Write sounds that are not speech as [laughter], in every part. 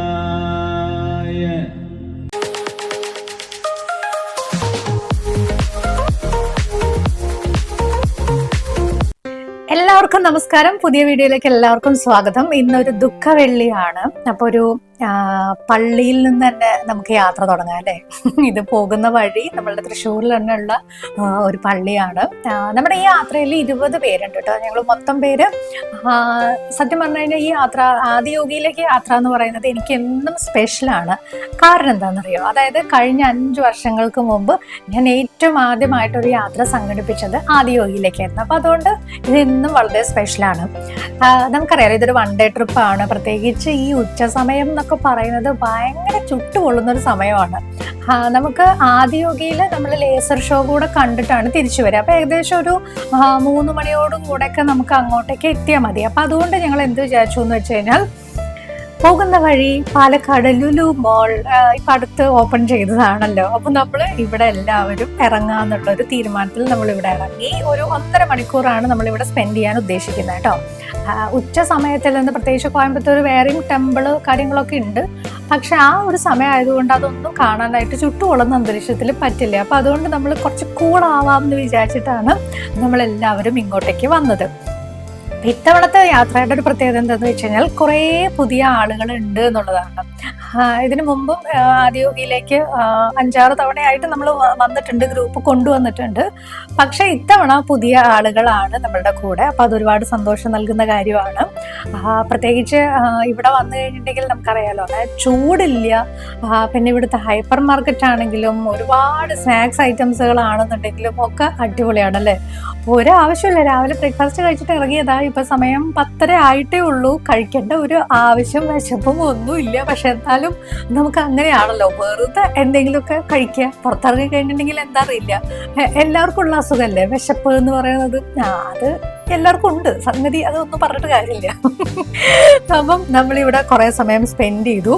योगयोगयोगेश्वराय എല്ലാവർക്കും നമസ്കാരം പുതിയ വീഡിയോയിലേക്ക് എല്ലാവർക്കും സ്വാഗതം ഇന്നൊരു ദുഃഖവെള്ളിയാണ് അപ്പോൾ ഒരു ആ, പള്ളിയിൽ നിന്ന് തന്നെ നമുക്ക് യാത്ര തുടങ്ങാം അല്ലേ? [laughs] ഇത് പോകുന്ന വഴി നമ്മളുടെ തൃശ്ശൂരിൽ തന്നെയുള്ള ഒരു പള്ളിയാണ്. നമ്മുടെ ഈ യാത്രയിൽ ഇരുപത് പേരുണ്ട് കേട്ടോ. ഞങ്ങൾ മൊത്തം പേര് സത്യം പറഞ്ഞു കഴിഞ്ഞാൽ ഈ യാത്ര ആദിയോഗിയിലേക്ക് യാത്ര എന്ന് പറയുന്നത് എനിക്ക് എന്നും സ്പെഷ്യലാണ് കാരണം എന്താണെന്നറിയോ? അതായത് കഴിഞ്ഞ അഞ്ച് വർഷങ്ങൾക്ക് മുമ്പ് ഞാൻ ഏറ്റവും ആദ്യമായിട്ടൊരു യാത്ര സംഘടിപ്പിച്ചത് ആദിയോഗിയിലേക്കായിരുന്നു. അപ്പോൾ അതുകൊണ്ട് ഇത് ഇന്നും വളരെ സ്പെഷ്യലാണ് നമുക്കറിയാം ഇതൊരു വൺ ഡേ ട്രിപ്പാണ് പ്രത്യേകിച്ച് ഈ ഉച്ച സമയം എന്നൊക്കെ പറയുന്നത് ഭയങ്കര ചുട്ടുപൊള്ളുന്ന ഒരു സമയമാണ് നമുക്ക് ആദിയോഗിയിൽ നമ്മൾ ലേസർ ഷോ കൂടെ കണ്ടിട്ടാണ് തിരിച്ചു വരിക. അപ്പോൾ ഏകദേശം ഒരു മൂന്ന് മണിയോടും കൂടെയൊക്കെ നമുക്ക് അങ്ങോട്ടേക്ക് എത്തിയാൽ മതി. അപ്പോൾ അതുകൊണ്ട് ഞങ്ങൾ എന്ത് വിചാരിച്ചു എന്ന് വെച്ച് കഴിഞ്ഞാൽ പോകുന്ന വഴി പാലക്കാട് ലുലു മോൾ ഇപ്പൊ അടുത്ത് ഓപ്പൺ ചെയ്തതാണല്ലോ. അപ്പൊ നമ്മൾ ഇവിടെ എല്ലാവരും ഇറങ്ങാന്നുള്ള ഒരു തീരുമാനത്തിൽ നമ്മൾ ഇവിടെ ഇറങ്ങി. ഒരു ഒന്നര മണിക്കൂറാണ് നമ്മൾ ഇവിടെ സ്പെൻഡ് ചെയ്യാൻ ഉദ്ദേശിക്കുന്നത് കേട്ടോ. ഉച്ച സമയത്തിൽ നിന്ന് പ്രത്യേകിച്ച് കോയമ്പത്തൂർ വേറെയും ടെമ്പിൾ കാര്യങ്ങളൊക്കെ ഉണ്ട്. പക്ഷെ ആ ഒരു സമയം ആയതുകൊണ്ട് അതൊന്നും കാണാനായിട്ട് ചുട്ടുകൊള്ളുന്ന അന്തരീക്ഷത്തിൽ പറ്റില്ല. അപ്പൊ അതുകൊണ്ട് നമ്മൾ കുറച്ച് കൂളാവാം എന്ന് വിചാരിച്ചിട്ടാണ് നമ്മളെല്ലാവരും ഇങ്ങോട്ടേക്ക് വന്നത്. ഇത്തവണത്തെ യാത്രയുടെ ഒരു പ്രത്യേകത എന്താണെന്ന് വെച്ച് കഴിഞ്ഞാൽ കുറേ പുതിയ ആളുകൾ ഉണ്ട് എന്നുള്ളതാണ്. ഇതിനു മുമ്പും ആദ്യോഗിയിലേക്ക് അഞ്ചാറ് തവണയായിട്ട് നമ്മൾ വന്നിട്ടുണ്ട് ഗ്രൂപ്പ് കൊണ്ടുവന്നിട്ടുണ്ട്. പക്ഷെ ഇത്തവണ പുതിയ ആളുകളാണ് നമ്മളുടെ കൂടെ. അപ്പൊ അതൊരുപാട് സന്തോഷം നൽകുന്ന കാര്യമാണ്. പ്രത്യേകിച്ച് ഇവിടെ വന്നു കഴിഞ്ഞിട്ടുണ്ടെങ്കിൽ നമുക്കറിയാലോ ചൂടില്ല. പിന്നെ ഇവിടുത്തെ ഹൈപ്പർ മാർക്കറ്റ് ആണെങ്കിലും ഒരുപാട് സ്നാക്സ് ഐറ്റംസുകളാണെന്നുണ്ടെങ്കിലും ഒക്കെ അടിപൊളിയാണ് അല്ലേ? ഒരാവശ്യമില്ല. രാവിലെ ബ്രേക്ക്ഫാസ്റ്റ് കഴിച്ചിട്ട് ഇറങ്ങിയതാ. ഇപ്പൊ സമയം പത്തര ആയിട്ടേ ഉള്ളൂ. കഴിക്കേണ്ട ഒരു ആവശ്യം വിശപ്പും ഒന്നുമില്ല. പക്ഷെ എന്നാലും നമുക്ക് അങ്ങനെയാണല്ലോ. വെറുതെ എന്തെങ്കിലുമൊക്കെ കഴിക്കുക. പുറത്തിറങ്ങി കഴിഞ്ഞിട്ടുണ്ടെങ്കിൽ എന്താ അറിയില്ല. എല്ലാവർക്കും ഉള്ള അസുഖമല്ലേ വിശപ്പ് എന്ന് പറയുന്നത്. അത് എല്ലാവർക്കും ഉണ്ട്. സംഗതി അതൊന്നും പറഞ്ഞിട്ട് കാര്യമില്ല. അപ്പം നമ്മളിവിടെ കുറേ സമയം സ്പെൻഡ് ചെയ്തു.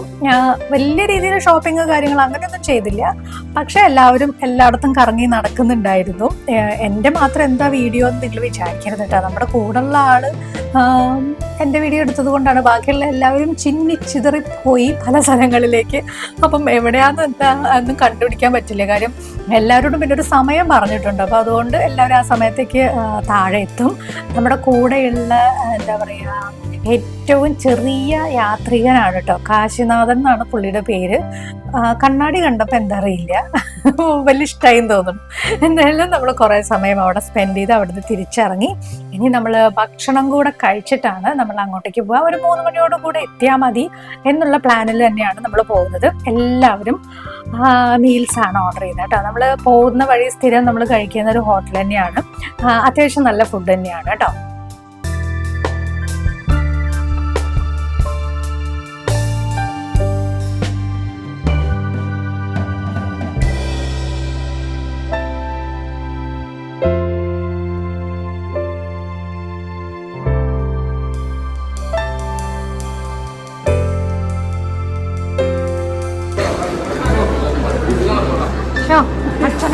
വലിയ രീതിയിൽ ഷോപ്പിംഗ് കാര്യങ്ങൾ അങ്ങനെയൊന്നും ചെയ്തില്ല. പക്ഷെ എല്ലാവരും എല്ലായിടത്തും കറങ്ങി നടക്കുന്നുണ്ടായിരുന്നു. എന്റെ മാത്രം എന്താ വീഡിയോ എന്ന് നിങ്ങൾ വിചാരിക്കരുത് കേട്ടോ. നമ്മുടെ കൂടെയുള്ള ആൾ എന്റെ വീഡിയോ എടുത്തത് കൊണ്ടാണ് ബാക്കിയുള്ള എല്ലാവരും ചിന്നി ചിതറിപ്പോയി പല സ്ഥലങ്ങളിലേക്ക്. അപ്പം എവിടെയാന്ന് എന്താ ഒന്നും കണ്ടുപിടിക്കാൻ പറ്റില്ല. കാര്യം എല്ലാവരോടും പിന്നെ ഒരു സമയം പറഞ്ഞിട്ടുണ്ട്. അപ്പോൾ അതുകൊണ്ട് എല്ലാവരും ആ സമയത്തേക്ക് താഴെ എത്തും. നമ്മുടെ കൂടെയുള്ള എന്താ പറയുക ഏറ്റവും ചെറിയ യാത്രികനാണ് കേട്ടോ കാശിനാഥൻ എന്നാണ് പുള്ളിയുടെ പേര്. കണ്ണാടി കണ്ടപ്പോൾ എന്താ അറിയില്ല. വലിയ ഇഷ്ടമായി തോന്നും എന്തായാലും നമ്മൾ കുറേ സമയം അവിടെ സ്പെൻഡ് ചെയ്ത് അവിടുന്ന് തിരിച്ചിറങ്ങി. ഇനി നമ്മൾ ഭക്ഷണം കൂടെ കഴിച്ചിട്ടാണ് നമ്മൾ അങ്ങോട്ടേക്ക് പോകുക ഒരു മൂന്ന് മണിയോടും കൂടെ എത്തിയാൽ മതി എന്നുള്ള പ്ലാനിൽ തന്നെയാണ് നമ്മൾ പോകുന്നത്. എല്ലാവരും മീൽസ് ആണ് ഓർഡർ ചെയ്യുന്നത് കേട്ടോ. നമ്മൾ പോകുന്ന വഴി സ്ഥിരം നമ്മൾ കഴിക്കുന്ന ഒരു ഹോട്ടൽ തന്നെയാണ്. അത്യാവശ്യം നല്ല ഫുഡ് തന്നെയാണ് കേട്ടോ.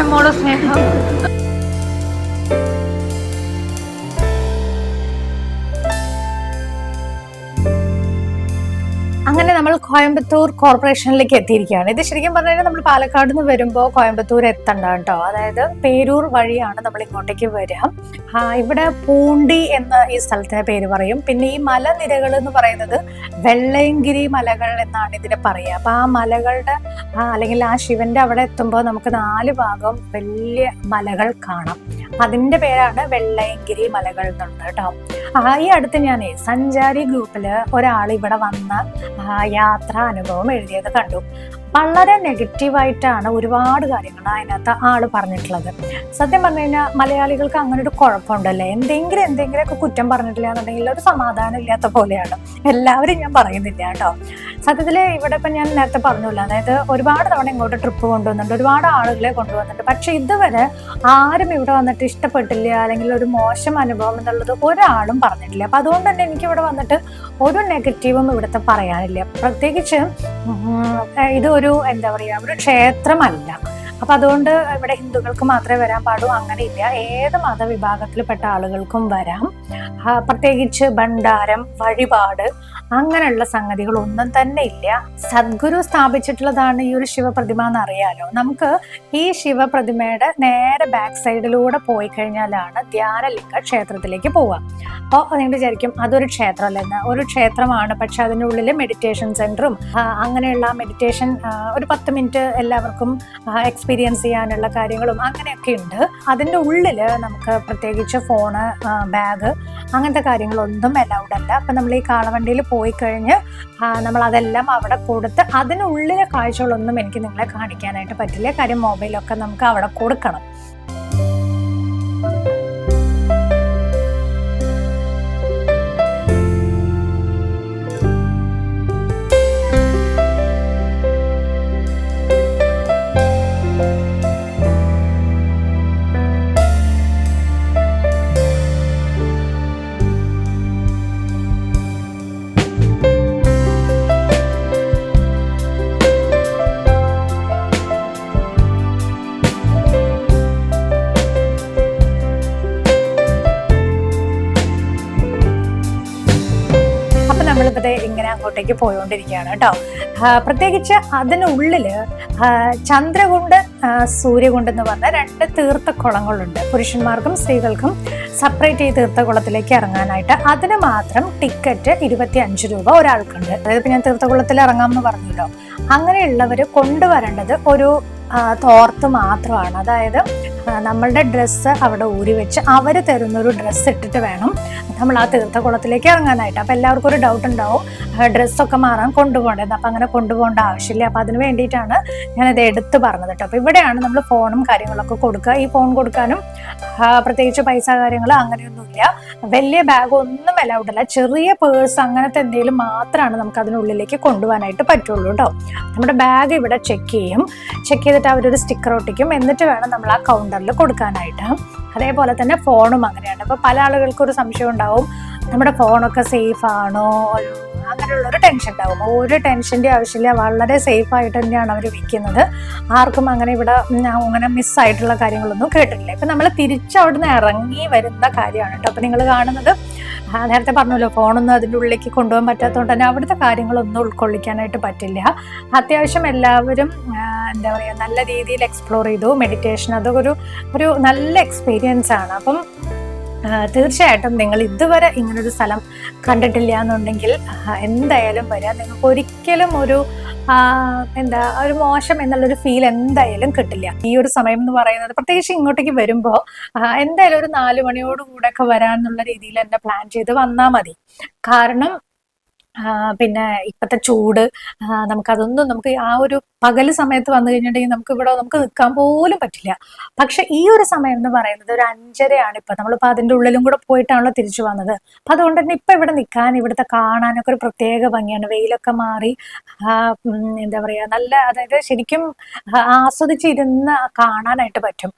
मोड़ स्नेह അങ്ങനെ നമ്മൾ കോയമ്പത്തൂർ കോർപ്പറേഷനിലേക്ക് എത്തിയിരിക്കുകയാണ്. ഇത് ശരിക്കും പറഞ്ഞു കഴിഞ്ഞാൽ നമ്മൾ പാലക്കാട് നിന്ന് വരുമ്പോൾ കോയമ്പത്തൂർ എത്തണ്ട കേട്ടോ. അതായത് പേരൂർ വഴിയാണ് നമ്മൾ ഇങ്ങോട്ടേക്ക് വരിക. ഇവിടെ പൂണ്ടി എന്ന ഈ സ്ഥലത്തിന് പേര് പറയും. പിന്നെ ഈ മലനിരകൾ എന്ന് പറയുന്നത് വെള്ളയങ്കിരി മലകൾ എന്നാണ് ഇതിനെ പറയുക. അപ്പൊ ആ മലകളുടെ അല്ലെങ്കിൽ ആ ശിവന്റെ അവിടെ എത്തുമ്പോൾ നമുക്ക് നാല് ഭാഗം വലിയ മലകൾ കാണാം. അതിന്റെ പേരാണ് വെള്ളയങ്കിരി മലകൾ എന്നുള്ളത് കേട്ടോ ആ, ഈ അടുത്ത് ഞാൻ സഞ്ചാരി ഗ്രൂപ്പിൽ ഒരാൾ ഇവിടെ വന്ന യാത്ര അനുഭവം എഴുതിയത് കണ്ടു. വളരെ നെഗറ്റീവായിട്ടാണ് ഒരുപാട് കാര്യങ്ങൾ അതിനകത്ത് ആൾ പറഞ്ഞിട്ടുള്ളത്. സത്യം പറഞ്ഞു കഴിഞ്ഞാൽ മലയാളികൾക്ക് അങ്ങനെ ഒരു കുഴപ്പമുണ്ടല്ലേ? എന്തെങ്കിലും എന്തെങ്കിലുമൊക്കെ കുറ്റം പറഞ്ഞിട്ടില്ല എന്നുണ്ടെങ്കിൽ ഒരു സമാധാനം ഇല്ലാത്ത പോലെയാണ്. എല്ലാവരും ഞാൻ പറയുന്നില്ല കേട്ടോ സത്യത്തിൽ ഇവിടെ ഇപ്പം ഞാൻ നേരത്തെ പറഞ്ഞല്ലോ അതായത് ഒരുപാട് തവണ ഇങ്ങോട്ട് ട്രിപ്പ് കൊണ്ടുവന്നിട്ടുണ്ട് ഒരുപാട് ആളുകളെ കൊണ്ടുവന്നിട്ടുണ്ട്. പക്ഷെ ഇതുവരെ ആരും ഇവിടെ വന്നിട്ട് ഇഷ്ടപ്പെട്ടില്ല അല്ലെങ്കിൽ ഒരു മോശം അനുഭവം എന്നുള്ളത് ഒരാളും പറഞ്ഞിട്ടില്ല. അപ്പം അതുകൊണ്ട് തന്നെ എനിക്ക് ഇവിടെ വന്നിട്ട് ഒരു നെഗറ്റീവും ഇവിടുത്തെ പറയാനില്ല. പ്രത്യേകിച്ച് ഇതൊരു എന്താ പറയുക ഒരു ക്ഷേത്രമല്ല. അപ്പൊ അതുകൊണ്ട് ഇവിടെ ഹിന്ദുക്കൾക്ക് മാത്രമേ വരാൻ പാടൂ അങ്ങനെയില്ല. ഏത് മതവിഭാഗത്തിൽപ്പെട്ട ആളുകൾക്കും വരാം. പ്രത്യേകിച്ച് ഭണ്ഡാരം വഴിപാട് അങ്ങനെയുള്ള സംഗതികൾ ഒന്നും തന്നെ ഇല്ല. സദ്ഗുരു സ്ഥാപിച്ചിട്ടുള്ളതാണ് ഈ ഒരു ശിവപ്രതിമ എന്ന് അറിയാലോ നമുക്ക് ഈ ശിവപ്രതിമയുടെ നേരെ ബാക്ക് സൈഡിലൂടെ പോയി കഴിഞ്ഞാലാണ് ധ്യാനലിംഗ ക്ഷേത്രത്തിലേക്ക് പോവുക. അപ്പോൾ നിങ്ങൾ വിചാരിക്കും അതൊരു ക്ഷേത്രമല്ലെന്ന്. ഒരു ക്ഷേത്രമാണ് പക്ഷെ അതിന്റെ ഉള്ളിൽ മെഡിറ്റേഷൻ സെന്ററും അങ്ങനെയുള്ള മെഡിറ്റേഷൻ ഒരു പത്ത് മിനിറ്റ് എല്ലാവർക്കും എക്സ്പീരിയൻസ് ചെയ്യാനുള്ള കാര്യങ്ങളും അങ്ങനെയൊക്കെ ഉണ്ട്. അതിന്റെ ഉള്ളിൽ നമുക്ക് പ്രത്യേകിച്ച് ഫോണ് ബാഗ് അങ്ങനത്തെ കാര്യങ്ങളൊന്നും അലൗഡ് അല്ല. അപ്പം നമ്മൾ ഈ കാളവണ്ടിയിൽ പോയി കഴിഞ്ഞ് ആ, നമ്മൾ അതെല്ലാം അവിടെ കൊടുത്ത് അതിനുള്ളിലെ കാഴ്ചകളൊന്നും എനിക്ക് നിങ്ങളെ കാണിക്കാനായിട്ട് പറ്റില്ല. കാര്യം മൊബൈലൊക്കെ നമുക്ക് അവിടെ കൊടുക്കണം. അങ്ങോട്ടേക്ക് പോയോണ്ടിരിക്കുകയാണ് കേട്ടോ. പ്രത്യേകിച്ച് അതിനുള്ളിൽ ചന്ദ്രകുണ്ട് സൂര്യകുണ്ട് എന്ന് പറഞ്ഞ രണ്ട് തീർത്ഥക്കുളങ്ങളുണ്ട്. പുരുഷന്മാർക്കും സ്ത്രീകൾക്കും സെപ്പറേറ്റ് ഈ തീർത്ഥകുളത്തിലേക്ക് ഇറങ്ങാനായിട്ട്. അതിന് മാത്രം ടിക്കറ്റ് ഇരുപത്തി അഞ്ച് രൂപ ഒരാൾക്കുണ്ട്. അതായത് ഇപ്പം ഞാൻ തീർത്ഥകുളത്തിൽ ഇറങ്ങാമെന്ന് പറഞ്ഞല്ലോ. അങ്ങനെയുള്ളവർ കൊണ്ടുവരേണ്ടത് ഒരു തോർത്ത് മാത്രമാണ്. അതായത് നമ്മളുടെ ഡ്രസ്സ് അവിടെ ഊരി വെച്ച് അവർ തരുന്നൊരു ഡ്രസ്സ് ഇട്ടിട്ട് വേണം നമ്മൾ ആ തീർത്ഥകുളത്തിലേക്ക് ഇറങ്ങാനായിട്ട്. അപ്പോൾ എല്ലാവർക്കും ഒരു ഡൗട്ട് ഉണ്ടാവും ഡ്രസ്സൊക്കെ മാറാൻ കൊണ്ടുപോകേണ്ടത് അപ്പം അങ്ങനെ കൊണ്ടുപോകേണ്ട ആവശ്യമില്ല. അപ്പം അതിന് വേണ്ടിയിട്ടാണ് ഞാനത് എടുത്ത് പറഞ്ഞത് കേട്ടോ. അപ്പം ഇവിടെയാണ് നമ്മൾ ഫോണും കാര്യങ്ങളൊക്കെ കൊടുക്കുക. ഈ ഫോൺ കൊടുക്കാനും പ്രത്യേകിച്ച് പൈസ കാര്യങ്ങൾ അങ്ങനെയൊന്നുമില്ല. വലിയ ബാഗ് ഒന്നും അലൗഡ് അല്ല. ചെറിയ പേഴ്സ് അങ്ങനത്തെ എന്തെങ്കിലും മാത്രമാണ് നമുക്ക് അതിനുള്ളിലേക്ക് കൊണ്ടുപോകാനായിട്ട് പറ്റുള്ളൂ കേട്ടോ. നമ്മുടെ ബാഗ് ഇവിടെ ചെക്ക് ചെയ്യും. ചെക്ക് ചെയ്തിട്ട് അവരൊരു സ്റ്റിക്കർ ഒട്ടിക്കും. എന്നിട്ട് വേണം നമ്മൾ ആ കൗണ്ടറിൽ കൊടുക്കാനായിട്ട്. അതേപോലെ തന്നെ ഫോണും അങ്ങനെയാണ്. അപ്പോൾ പല ആളുകൾക്കും ഒരു സംശയം ഉണ്ടാവും. നമ്മുടെ ഫോണൊക്കെ സേഫ് ആണോ? അങ്ങനെയുള്ളൊരു ടെൻഷൻ ഉണ്ടാവും. ഒരു ടെൻഷന്റെ ആവശ്യമില്ല. വളരെ സേഫ് ആയിട്ട് തന്നെയാണ് അവർ വിൽക്കുന്നത് ആർക്കും അങ്ങനെ ഇവിടെ അങ്ങനെ മിസ്സായിട്ടുള്ള കാര്യങ്ങളൊന്നും കേട്ടിട്ടില്ല. ഇപ്പം നമ്മൾ തിരിച്ചവിടുന്ന് ഇറങ്ങി വരുന്ന കാര്യമാണ് കേട്ടോ. അപ്പം നിങ്ങൾ കാണുന്നത് നേരത്തെ പറഞ്ഞല്ലോ ഫോണൊന്നും അതിന്റെ ഉള്ളിലേക്ക് കൊണ്ടുപോകാൻ പറ്റാത്തതുകൊണ്ട് തന്നെ അവിടുത്തെ കാര്യങ്ങളൊന്നും ഉൾക്കൊള്ളിക്കാനായിട്ട് പറ്റില്ല. അത്യാവശ്യം എല്ലാവരും എന്താ പറയുക നല്ല രീതിയിൽ എക്സ്പ്ലോർ ചെയ്തു. മെഡിറ്റേഷൻ അതൊക്കെ ഒരു നല്ല എക്സ്പീരിയൻസ് ആണ്. അപ്പം തീർച്ചയായിട്ടും നിങ്ങൾ ഇതുവരെ ഇങ്ങനൊരു സ്ഥലം കണ്ടിട്ടില്ല എന്നുണ്ടെങ്കിൽ എന്തായാലും വരിക നിങ്ങൾക്ക് ഒരിക്കലും ഒരു എന്താ ഒരു മോശം എന്നുള്ളൊരു ഫീൽ എന്തായാലും കിട്ടില്ല. ഈ ഒരു സമയം എന്ന് പറയുന്നത് പ്രത്യേകിച്ച് ഇങ്ങോട്ടേക്ക് വരുമ്പോൾ എന്തായാലും ഒരു നാല് മണിയോട് കൂടെ ഒക്കെ വരാന്നുള്ള രീതിയിൽ എന്നെ പ്ലാൻ ചെയ്ത് വന്നാൽ മതി. കാരണം പിന്നെ ഇപ്പത്തെ ചൂട് നമുക്ക് നമുക്കതൊന്നും നമുക്ക് ആ ഒരു പകൽ സമയത്ത് വന്നു കഴിഞ്ഞിട്ടുണ്ടെങ്കിൽ നമുക്ക് ഇവിടെ നമുക്ക് നിൽക്കാൻ പോലും പറ്റില്ല. പക്ഷെ ഈ ഒരു സമയം എന്ന് പറയുന്നത് ഒരു അഞ്ചരയാണ് ഇപ്പൊ. നമ്മളിപ്പോ അതിന്റെ ഉള്ളിലും കൂടെ പോയിട്ടാണല്ലോ തിരിച്ചു വന്നത്. അപ്പൊ അതുകൊണ്ട് തന്നെ ഇപ്പൊ ഇവിടെ നിൽക്കാൻ ഇവിടുത്തെ കാണാനൊക്കെ ഒരു പ്രത്യേക ഭംഗിയാണ്. വെയിലൊക്കെ മാറി എന്താ പറയാ നല്ല അതായത് ശരിക്കും ആസ്വദിച്ചിരുന്ന് കാണാനായിട്ട് പറ്റും.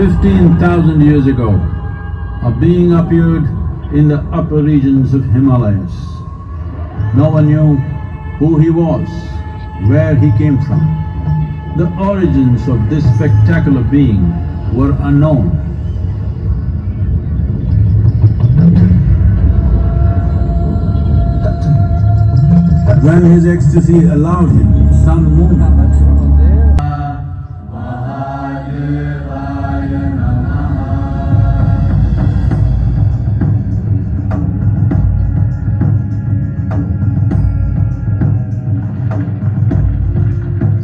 15,000 years ago, a being appeared in the upper regions of Himalayas. No one knew who he was, where he came from. The origins of this spectacular being were unknown. when his ecstasy allowed him, sun moved.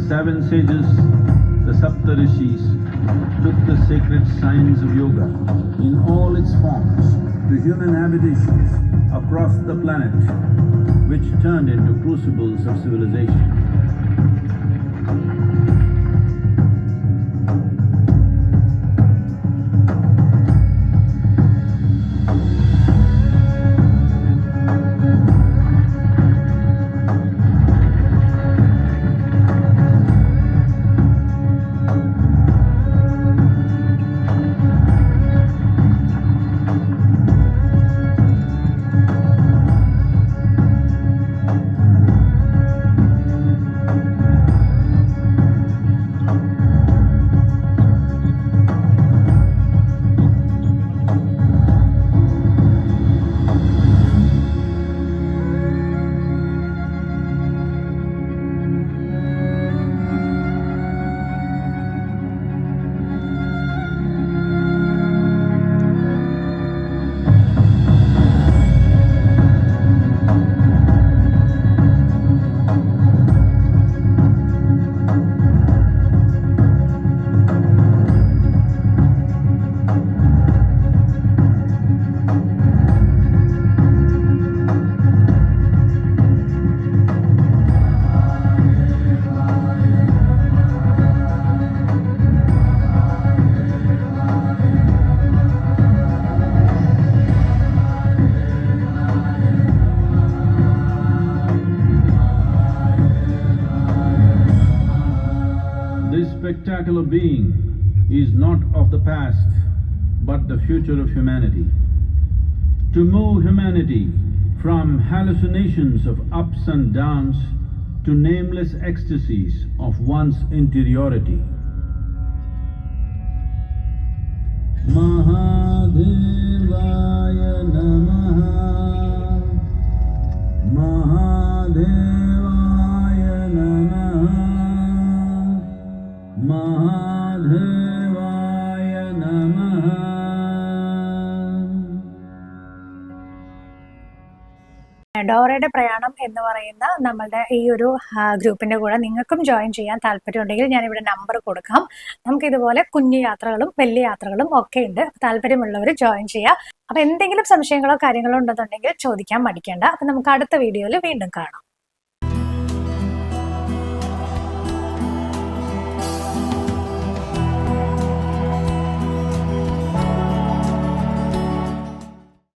Seven sages, the Saptarishis, took the sacred science of yoga in all its forms to human habitations across the planet, which turned into crucibles of civilization. Spectacular being is not of the past, but the future of humanity. To move humanity from hallucinations of ups and downs to nameless ecstasies of one's interiority. Mahadevaya ഡോറയുടെ പ്രയാണം എന്ന് പറയുന്ന നമ്മളുടെ ഈ ഒരു ഗ്രൂപ്പിന്റെ കൂടെ നിങ്ങൾക്കും join ചെയ്യാൻ താല്പര്യമുണ്ടെങ്കിൽ ഞാൻ ഇവിടെ നമ്പർ കൊടുക്കാം. നമുക്ക് ഇതുപോലെ കുഞ്ഞു യാത്രകളും വലിയ യാത്രകളും ഒക്കെ ഉണ്ട്. താല്പര്യമുള്ളവർ ജോയിൻ ചെയ്യാം. അപ്പൊ എന്തെങ്കിലും സംശയങ്ങളോ കാര്യങ്ങളോ ഉണ്ടെന്നുണ്ടെങ്കിൽ ചോദിക്കാൻ മടിക്കേണ്ട. അപ്പൊ നമുക്ക് അടുത്ത വീഡിയോയിൽ വീണ്ടും കാണാം.